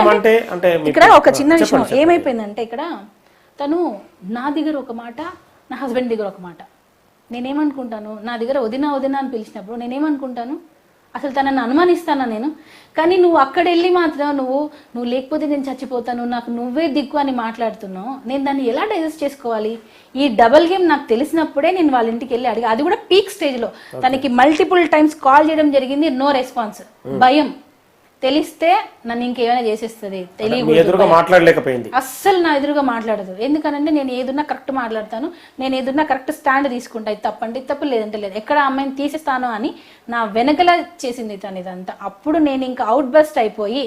అంటే అంటే ఇక్కడ ఒక చిన్న విషయం. ఏమైపోయిందంటే ఇక్కడ తను నా దగ్గర ఒక మాట నా హస్బెండ్ దగ్గర ఒక మాట. నేనేమనుకుంటాను నా దగ్గర వదిన వదిన అని పిలిచినప్పుడు నేనేమనుకుంటాను అసలు తనని అనుమానిస్తానా నేను? కానీ నువ్వు అక్కడ వెళ్ళి మాత్రం నువ్వు నువ్వు లేకపోతే నేను చచ్చిపోతాను నాకు నువ్వే దిక్కు అని మాట్లాడుతున్నావు. నేను దాన్ని ఎలా డైజెస్ట్ చేసుకోవాలి? ఈ డబల్ గేమ్ నాకు తెలిసినప్పుడే నేను వాళ్ళ ఇంటికి వెళ్ళి అడిగా. అది కూడా పీక్ స్టేజ్లో. తనకి మల్టిపుల్ టైమ్స్ కాల్ చేయడం జరిగింది నో రెస్పాన్స్. భయం. తెలిస్తే నన్ను ఇంకేమైనా చేసేస్తుంది. ఎదురుగా మాట్లాడలేకపోయింది. అస్సలు నా ఎదురుగా మాట్లాడదు. ఎందుకనంటే నేను ఏదున్నా కరెక్ట్ మాట్లాడతాను. నేను ఏదున్నా కరెక్ట్ స్టాండ్ తీసుకుంటా. ఇది తప్పంటే ఇది తప్పు లేదంటే లేదు. ఎక్కడ అమ్మాయిని తీసేస్తాను అని నా వెనకల చేసింది తను ఇదంతా. అప్పుడు నేను ఇంకా అవుట్ బస్ట్ అయిపోయి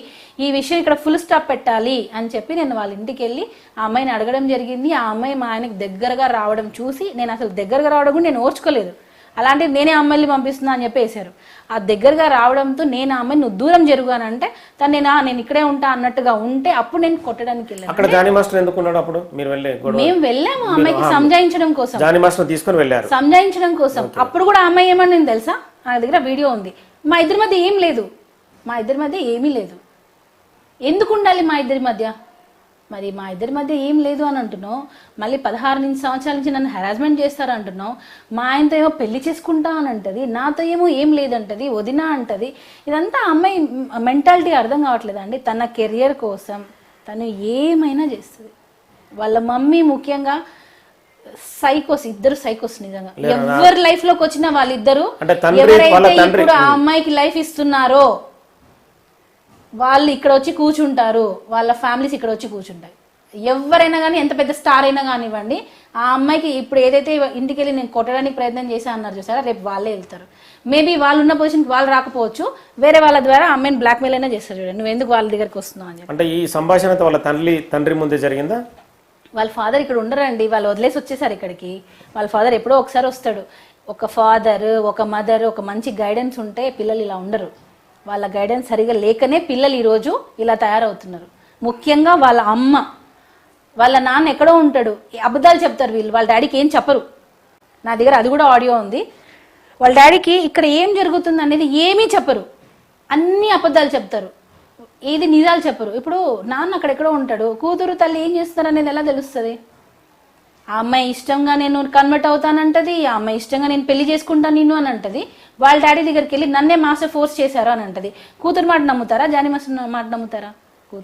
ఈ విషయం ఇక్కడ ఫుల్ స్టాప్ పెట్టాలి అని చెప్పి నేను వాళ్ళ ఇంటికి వెళ్ళి ఆ అమ్మాయిని అడగడం జరిగింది. ఆ అమ్మాయి మా ఆయనకి దగ్గరగా రావడం చూసి నేను అసలు దగ్గరగా రావడం కూడా నేను ఓర్చుకోలేదు. అలాంటివి నేనే అమ్మాయిని పంపిస్తున్నా అని చెప్పి వేశారు. ఆ దగ్గరగా రావడంతో నేను ఆ అమ్మాయిని నువ్వు దూరం జరుగుగానంటే తను నేను "ఆ, నేను ఇక్కడే ఉంటా అన్నట్టుగా ఉంటే అప్పుడు నేను కొట్టడానికి వెళ్ళాను. అక్కడ జానీ మాస్టర్ ఎందుకు ఉన్నాడు అప్పుడు? మీరు వెళ్ళే గొడవ? మేము వెళ్ళాము అమ్మాయికి సంజాయించడం కోసం. జానీ మాస్టర్ తీసుకొని వెళ్ళారు. సంజాయించడం కోసం. అప్పుడు కూడా అమ్మాయి ఏమని తెలుసా? నా దగ్గర వీడియో ఉంది. మా ఇద్దరి మధ్య ఏం లేదు. మా ఇద్దరి మధ్య ఏమీ లేదు. ఎందుకు ఉండాలి మా ఇద్దరి మధ్య? మరి మా ఇద్దరి మధ్య ఏం లేదు అని అంటున్నావు. మళ్ళీ పదహారు నుంచి సంవత్సరాల నుంచి నన్ను హెరాస్మెంట్ చేస్తారు అంటున్నావు. మా ఆయనతో ఏమో పెళ్ళి చేసుకుంటా అని అంటది నాతో ఏమో ఏం లేదంటది వదిన అంటది. ఇదంతా అమ్మాయి మెంటాలిటీ అర్థం కావట్లేదు అండి తన కెరియర్ కోసం తను ఏమైనా చేస్తుంది. వాళ్ళ మమ్మీ ముఖ్యంగా సైకోస్ ఇద్దరు సైకోస్ నిజంగా. ఎవరి లైఫ్లోకి వచ్చిన వాళ్ళిద్దరు ఎవరైతే. ఇప్పుడు ఆ అమ్మాయికి లైఫ్ ఇస్తున్నారో వాళ్ళు ఇక్కడ వచ్చి కూర్చుంటారు వాళ్ళ ఫ్యామిలీస్ ఇక్కడ వచ్చి కూర్చుంటాయి. ఎవరైనా కానీ ఎంత పెద్ద స్టార్ అయినా కానివ్వండి ఆ అమ్మాయికి ఇప్పుడు ఏదైతే ఇంటికి వెళ్ళి నేను కొట్టడానికి ప్రయత్నం చేశా అన్నారు చూసారా రేపు వాళ్ళే వెళ్తారు. మేబీ వాళ్ళు ఉన్న పొజిషన్కి వాళ్ళు రాకపోవచ్చు వేరే వాళ్ళ ద్వారా అమ్మాయిని బ్లాక్మెయిల్ అయినా చేస్తారు చూడండి నువ్వు ఎందుకు వాళ్ళ దగ్గరికి వస్తున్నావు అని అంటే ఈ సంభాషణ వాళ్ళ తల్లి తండ్రి ముందే జరిగిందా? వాళ్ళ ఫాదర్ ఇక్కడ ఉండరండి వాళ్ళు వదిలేసి వచ్చేసారు ఇక్కడికి. వాళ్ళ ఫాదర్ ఎప్పుడో ఒకసారి వస్తాడు. ఒక ఫాదర్ ఒక మదర్ ఒక మంచి గైడెన్స్ ఉంటే పిల్లలు ఇలా ఉండరు. వాళ్ళ గైడెన్స్ సరిగా లేకనే పిల్లలు ఈరోజు ఇలా తయారవుతున్నారు. ముఖ్యంగా వాళ్ళ అమ్మ. వాళ్ళ నాన్న ఎక్కడో ఉంటాడు. ఈ అబద్ధాలు చెప్తారు వీళ్ళు. వాళ్ళ డాడీకి ఏం చెప్పరు. నా దగ్గర అది కూడా ఆడియో ఉంది. వాళ్ళ డాడీకి ఇక్కడ ఏం జరుగుతుంది అనేది ఏమీ చెప్పరు. అన్ని అబద్ధాలు చెప్తారు. ఏది నిజాలు చెప్పరు. ఇప్పుడు నాన్న అక్కడెక్కడో ఉంటాడు. కూతురు తల్లి ఏం చేస్తారు అనేది ఎలా తెలుస్తుంది? ఆ అమ్మాయి ఇష్టంగా నేను కన్వర్ట్ అవుతానంటది. ఆ అమ్మాయి ఇష్టంగా నేను పెళ్ళి చేసుకుంటాను నిన్ను అని అంటది. వాళ్ళ డాడీ దగ్గరికి వెళ్ళి నన్నే మాస్టర్ ఫోర్స్ చేశారు అని అంటది. కూతురు మాట నమ్ముతారా? జానీ మాస్టర్ మాట నమ్ముతారా?